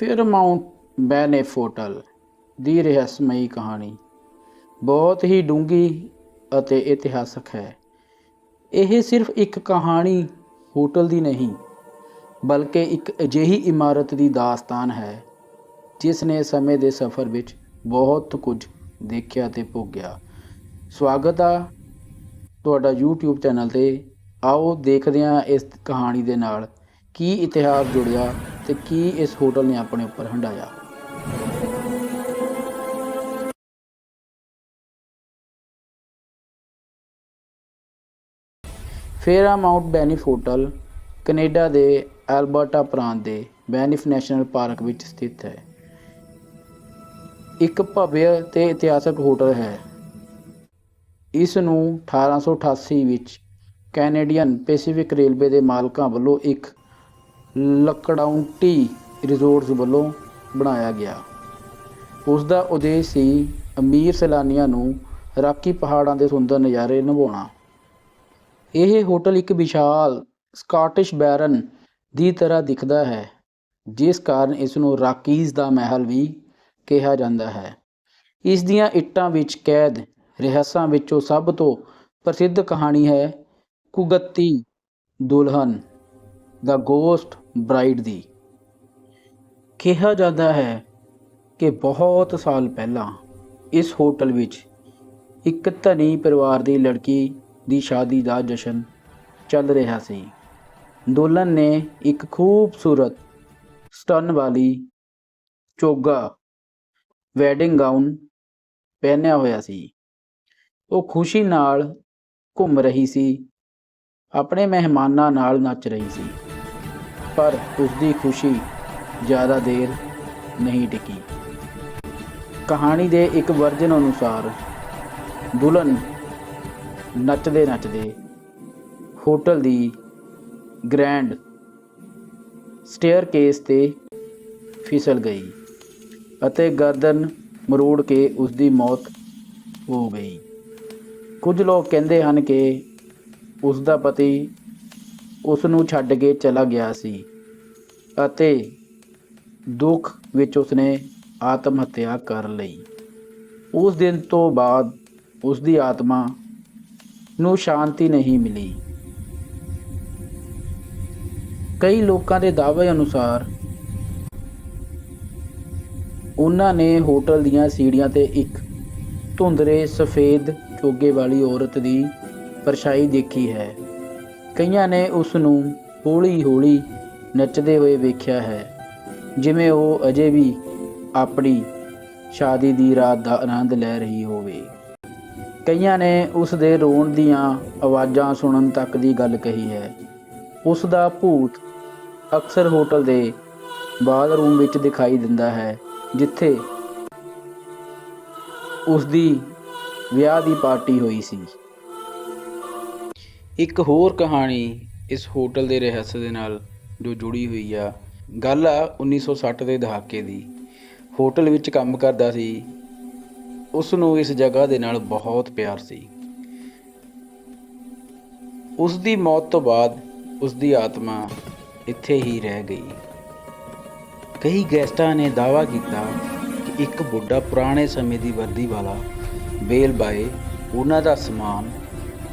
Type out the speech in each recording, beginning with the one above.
Fairmount ਬੈਨੇਫ hotel ਦੀ ਰਹੱਸਮਈ ਕਹਾਣੀ। ਬਹੁਤ ਹੀ ਡੂੰਘੀ ਅਤੇ ਇਤਿਹਾਸਕ ਹੈ। ਇਹ ਸਿਰਫ ਇੱਕ ਕਹਾਣੀ ਹੋਟਲ ਦੀ ਨਹੀਂ, ਬਲਕਿ ਇੱਕ ਅਜਿਹੀ ਇਮਾਰਤ ਦੀ ਦਾਸਤਾਨ ਹੈ, ਜਿਸ ਨੇ ਸਮੇਂ ਦੇ ਸਫ਼ਰ ਵਿੱਚ ਬਹੁਤ ਕੁਝ ਦੇਖਿਆ ਤੇ ਭੋਗਿਆ। ਸਵਾਗਤ ਆ ਤੁਹਾਡਾ YouTube ਚੈਨਲ ਤੇ। ਆਓ ਦੇਖਦੇ ਹਾਂ ਇਸ ਕਹਾਣੀ ਦੇ ਨਾਲ ਕੀ ਇਤਿਹਾਸ ਜੁੜਿਆ ਤੇ ਕੀ ਇਸ ਹੋਟਲ ਨੇ ਆਪਣੇ ਉੱਪਰ ਹੰਡਾਇਆ? ਫੇਰਾ ਮਾਊਂਟ ਬੈਨਿਫ ਹੋਟਲ ਕੈਨੇਡਾ ਦੇ ਐਲਬਰਟਾ ਪ੍ਰਾਂਤ ਦੇ ਬੈਨਿਫ ਨੈਸ਼ਨਲ ਪਾਰਕ ਵਿੱਚ ਸਥਿਤ ਹੈ। ਇੱਕ ਭਵਯ ਤੇ ਇਤਿਹਾਸਕ ਹੋਟਲ ਹੈ। ਇਸ ਨੂੰ 1888 ਵਿੱਚ ਕੈਨੇਡੀਅਨ ਪੈਸੀਫਿਕ ਰੇਲਵੇ ਦੇ ਮਾਲਕਾਂ ਵੱਲੋਂ ਇੱਕ ਲੱਕੜਾਉਂਟੀ ਰਿਜ਼ੋਰਟਸ ਵੱਲੋਂ ਬਣਾਇਆ ਗਿਆ। ਉਸ ਦਾ ਉਦੇਸ਼ ਸੀ ਅਮੀਰ ਸੈਲਾਨੀਆਂ ਨੂੰ ਰਾਕੀ ਪਹਾੜਾਂ ਦੇ ਸੁੰਦਰ ਨਜ਼ਾਰੇ ਨਿਭਾਉਣਾ। ਇਹ ਹੋਟਲ ਇੱਕ ਵਿਸ਼ਾਲ ਸਕਾਟਿਸ਼ ਬੈਰਨ ਦੀ ਤਰ੍ਹਾਂ ਦਿਖਦਾ ਹੈ, ਜਿਸ ਕਾਰਨ ਇਸ ਨੂੰ ਰਾਕੀਜ਼ ਦਾ ਮਹਿਲ ਵੀ ਕਿਹਾ ਜਾਂਦਾ ਹੈ। ਇਸ ਦੀਆਂ ਇੱਟਾਂ ਵਿੱਚ ਕੈਦ ਰਹੱਸਾਂ ਵਿੱਚੋਂ ਸਭ ਤੋਂ ਪ੍ਰਸਿੱਧ ਕਹਾਣੀ ਹੈ ਕੁਗੱਤੀ ਦੁਲਹਨ। ਦਾ ਗੋਸਟ ਬ੍ਰਾਈਡ ਦੀ। ਕਿਹਾ ਜਾਂਦਾ ਹੈ ਕਿ ਬਹੁਤ ਸਾਲ ਪਹਿਲਾਂ ਇਸ ਹੋਟਲ ਵਿੱਚ ਇੱਕ ਧਨੀ ਪਰਿਵਾਰ ਦੀ ਲੜਕੀ ਦੀ ਸ਼ਾਦੀ ਦਾ ਜਸ਼ਨ ਚੱਲ ਰਿਹਾ ਸੀ। ਦੁਲਹਨ ਨੇ ਇੱਕ ਖੂਬਸੂਰਤ ਸਟਨ ਵਾਲੀ ਚੋਗਾ ਵੈਡਿੰਗ ਗਾਊਨ ਪਹਿਨਿਆ ਹੋਇਆ ਸੀ। ਉਹ ਖੁਸ਼ੀ ਨਾਲ ਘੁੰਮ ਰਹੀ ਸੀ, ਆਪਣੇ ਮਹਿਮਾਨਾਂ ਨਾਲ ਨੱਚ ਰਹੀ ਸੀ। ਪਰ ਉਸ ਦੀ ਖੁਸ਼ੀ ਜ਼ਿਆਦਾ ਦੇਰ ਨਹੀਂ ਟਿਕੀ। ਕਹਾਣੀ ਦੇ ਇੱਕ ਵਰਜਨ ਅਨੁਸਾਰ ਦੁਲਹਨ ਨੱਚਦੇ ਨੱਚਦੇ ਹੋਟਲ ਦੀ ਗ੍ਰੈਂਡ ਸਟੇਅਰਕੇਸ ਤੇ ਫਿਸਲ ਗਈ ਅਤੇ ਗਰਦਨ ਮਰੋੜ ਕੇ ਉਸ ਦੀ ਮੌਤ ਹੋ ਗਈ। ਕੁਝ ਲੋਕ ਕਹਿੰਦੇ ਹਨ ਕਿ ਉਸ ਦਾ ਪਤੀ ਉਸ ਨੂੰ ਛੱਡ ਕੇ ਚਲਾ ਗਿਆ ਸੀ ਅਤੇ ਦੁੱਖ ਵਿੱਚ ਉਸਨੇ ਆਤਮ ਹੱਤਿਆ ਕਰ ਲਈ। ਉਸ ਦਿਨ ਤੋਂ ਬਾਅਦ ਉਸ ਦੀ ਆਤਮਾ ਨੂੰ ਸ਼ਾਂਤੀ ਨਹੀਂ ਮਿਲੀ। ਕਈ ਲੋਕਾਂ ਦੇ ਦਾਅਵੇ ਅਨੁਸਾਰ ਉਹਨਾਂ ਨੇ ਹੋਟਲ ਦੀਆਂ ਸੀੜੀਆਂ ਤੇ ਇੱਕ ਧੁੰਦਰੇ ਸਫੇਦ ਚੋਗੇ ਵਾਲੀ ਔਰਤ ਦੀ ਪਰਛਾਈ ਦੇਖੀ ਹੈ। ਕਈਆਂ ਨੇ ਉਸ ਨੂੰ ਹੌਲੀ-ਹੌਲੀ ਨੱਚਦੇ ਹੋਏ ਵੇਖਿਆ ਹੈ, ਜਿਵੇਂ ਉਹ ਅਜੇ ਵੀ ਆਪਣੀ ਸ਼ਾਦੀ ਦੀ ਰਾਤ ਦਾ ਆਨੰਦ ਲੈ ਰਹੀ ਹੋਵੇ। ਕਈਆਂ ਨੇ ਉਸ ਦੇ ਰੋਣ ਦੀਆਂ ਆਵਾਜ਼ਾਂ ਸੁਣਨ ਤੱਕ ਦੀ ਗੱਲ ਕਹੀ ਹੈ। ਉਸ ਦਾ ਭੂਤ ਅਕਸਰ ਹੋਟਲ ਦੇ ਬਾਥਰੂਮ ਵਿੱਚ ਦਿਖਾਈ ਦਿੰਦਾ ਹੈ, ਜਿੱਥੇ ਉਸ ਦੀ ਵਿਆਹ ਦੀ ਪਾਰਟੀ ਹੋਈ ਸੀ। ਇੱਕ ਹੋਰ ਕਹਾਣੀ ਇਸ ਹੋਟਲ ਦੇ ਰਹੱਸ ਦੇ ਨਾਲ ਜੋ ਜੁੜੀ ਹੋਈ ਆ। ਗੱਲ ਆ 1960 ਦੇ ਦਹਾਕੇ ਦੀ। ਹੋਟਲ ਵਿੱਚ ਕੰਮ ਕਰਦਾ ਸੀ। ਉਸ ਨੂੰ ਇਸ ਜਗ੍ਹਾ ਦੇ ਨਾਲ ਬਹੁਤ ਪਿਆਰ ਸੀ। ਉਸ ਦੀ ਮੌਤ ਤੋਂ ਬਾਅਦ ਉਸ ਦੀ ਆਤਮਾ ਇੱਥੇ ਹੀ ਰਹਿ ਗਈ। ਕਈ ਗੈਸਟਾਂ ਨੇ ਦਾਅਵਾ ਕੀਤਾ ਕਿ ਇੱਕ ਬੁੱਢਾ ਪੁਰਾਣੇ ਸਮੇਂ ਦੀ ਵਰਦੀ ਵਾਲਾ ਬੇਲ ਬਾਏ ਉਹਨਾਂ ਦਾ ਸਮਾਨ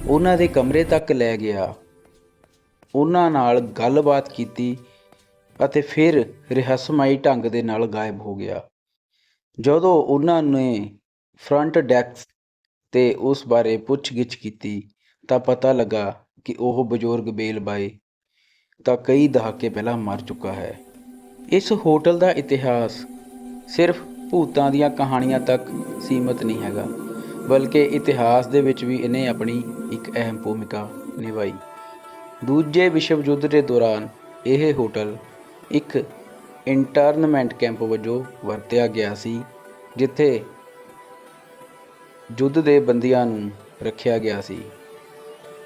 ਉਹਨਾਂ ਦੇ ਕਮਰੇ ਤੱਕ ਲੈ ਗਿਆ। ਉਹਨਾਂ ਨਾਲ ਗੱਲਬਾਤ ਕੀਤੀ ਅਤੇ ਫਿਰ ਰਹੱਸਮਈ ਢੰਗ ਦੇ ਨਾਲ ਗਾਇਬ ਹੋ ਗਿਆ। ਜਦੋਂ ਉਹਨਾਂ ਨੇ ਫਰੰਟ ਡੈਸਕ ਤੇ ਉਸ ਬਾਰੇ ਪੁੱਛਗਿੱਛ ਕੀਤੀ ਤਾਂ ਪਤਾ ਲੱਗਾ ਕਿ ਉਹ ਬਜ਼ੁਰਗ ਬੇਲਬਾਏ ਤਾਂ ਕਈ ਦਹਾਕੇ ਪਹਿਲਾਂ ਮਰ ਚੁੱਕਾ ਹੈ। ਇਸ ਹੋਟਲ ਦਾ ਇਤਿਹਾਸ ਸਿਰਫ ਭੂਤਾਂ ਦੀਆਂ ਕਹਾਣੀਆਂ ਤੱਕ ਸੀਮਤ ਨਹੀਂ ਹੈਗਾ। ਬਲਕਿ ਇਤਿਹਾਸ ਦੇ ਵਿੱਚ ਵੀ ਇਹਨੇ ਆਪਣੀ ਇੱਕ ਅਹਿਮ ਭੂਮਿਕਾ ਨਿਭਾਈ। ਦੂਜੇ ਵਿਸ਼ਵ ਯੁੱਧ ਦੇ ਦੌਰਾਨ ਇਹ ਹੋਟਲ ਇੱਕ ਇੰਟਰਨਮੈਂਟ ਕੈਂਪ ਵਜੋਂ ਵਰਤਿਆ ਗਿਆ ਸੀ, ਜਿੱਥੇ ਯੁੱਧ ਦੇ ਬੰਦੀਆਂ ਨੂੰ ਰੱਖਿਆ ਗਿਆ ਸੀ।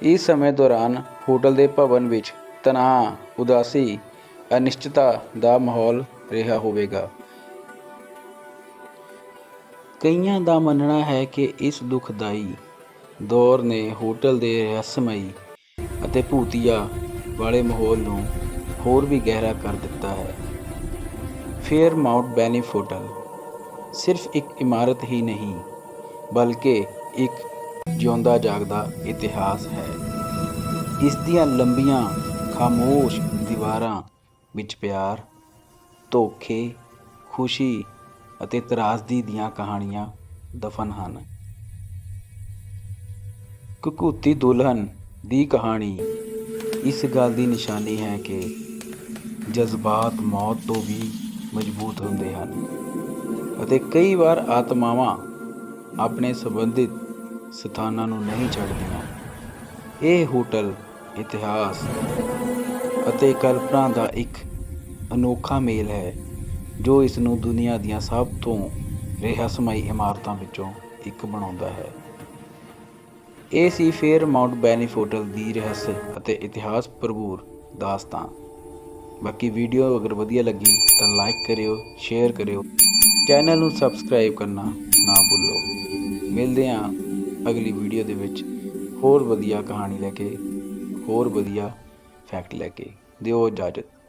ਇਸ ਸਮੇਂ ਦੌਰਾਨ ਹੋਟਲ ਦੇ ਭਵਨ ਵਿੱਚ ਤਣਾਅ ਉਦਾਸੀ, ਅਨਿਸ਼ਚਿਤਤਾ ਦਾ ਮਾਹੌਲ ਰਿਹਾ ਹੋਵੇਗਾ। ਕਈਆਂ ਦਾ ਮੰਨਣਾ ਹੈ ਕਿ ਇਸ ਦੁਖਦਾਈ ਦੌਰ ਨੇ ਹੋਟਲ ਦੇ ਰਹੱਸਮਈ ਅਤੇ ਭੂਤੀਆ ਵਾਲੇ ਮਾਹੌਲ ਨੂੰ ਹੋਰ ਵੀ ਗਹਿਰਾ ਕਰ ਦਿੱਤਾ ਹੈ। ਫੇਅਰ ਮਾਊਂਟ ਬੈਨੀਫ ਹੋਟਲ ਸਿਰਫ ਇੱਕ ਇਮਾਰਤ ਹੀ ਨਹੀਂ, ਬਲਕਿ ਇੱਕ ਜਿਉਂਦਾ ਜਾਗਦਾ ਇਤਿਹਾਸ ਹੈ। ਇਸ ਦੀਆਂ ਲੰਬੀਆਂ, ਖਾਮੋਸ਼ ਦੀਵਾਰਾਂ ਵਿੱਚ ਪਿਆਰ, ਧੋਖੇ, ਖੁਸ਼ੀ ਅਤੇ ਤਰਾਸਦੀ ਦੀਆਂ ਕਹਾਣੀਆਂ ਦਫਨ ਹਨ। ਕੁਕੂਤੀ ਦੁਲਹਨ ਦੀ ਕਹਾਣੀ ਇਸ ਗੱਲ ਦੀ ਨਿਸ਼ਾਨੀ ਹੈ ਕਿ ਜਜ਼ਬਾਤ ਮੌਤ ਤੋਂ ਵੀ ਮਜ਼ਬੂਤ ਹੁੰਦੇ ਹਨ ਅਤੇ ਕਈ ਵਾਰ ਆਤਮਾਵਾਂ ਆਪਣੇ ਸੰਬੰਧਿਤ ਸਥਾਨਾਂ ਨੂੰ ਨਹੀਂ ਛੱਡਦੀਆਂ। ਇਹ ਹੋਟਲ, ਇਤਿਹਾਸ ਅਤੇ ਕਲਪਨਾ ਦਾ ਇੱਕ ਅਨੋਖਾ ਮੇਲ ਹੈ। ਜੋ ਇਸ ਨੂੰ ਦੁਨੀਆ ਦੀਆਂ ਸਭ ਤੋਂ ਰਹੱਸਮਈ ਇਮਾਰਤਾਂ ਵਿੱਚੋਂ ਇੱਕ ਬਣਾਉਂਦਾ ਹੈ। ਇਹ ਸੀ ਫੇਅਰ ਮਾਊਂਟ ਬੈਨੀਫ ਹੋਟਲ ਦੀ ਰਹੱਸ ਅਤੇ ਇਤਿਹਾਸ ਭਰਪੂਰ ਦਾਸਤਾਨ। ਬਾਕੀ ਵੀਡੀਓ ਅਗਰ ਵਧੀਆ ਲੱਗੀ ਤਾਂ ਲਾਈਕ ਕਰਿਓ, ਸ਼ੇਅਰ ਕਰਿਓ। ਚੈਨਲ ਨੂੰ ਸਬਸਕ੍ਰਾਈਬ ਕਰਨਾ ਨਾ ਭੁੱਲੋ। ਮਿਲਦੇ ਹਾਂ ਅਗਲੀ ਵੀਡੀਓ ਦੇ ਵਿੱਚ ਹੋਰ ਵਧੀਆ ਕਹਾਣੀ ਲੈ ਕੇ, ਹੋਰ ਵਧੀਆ ਫੈਕਟ ਲੈ ਕੇ। ਦਿਓ ਇਜਾਜ਼ਤ।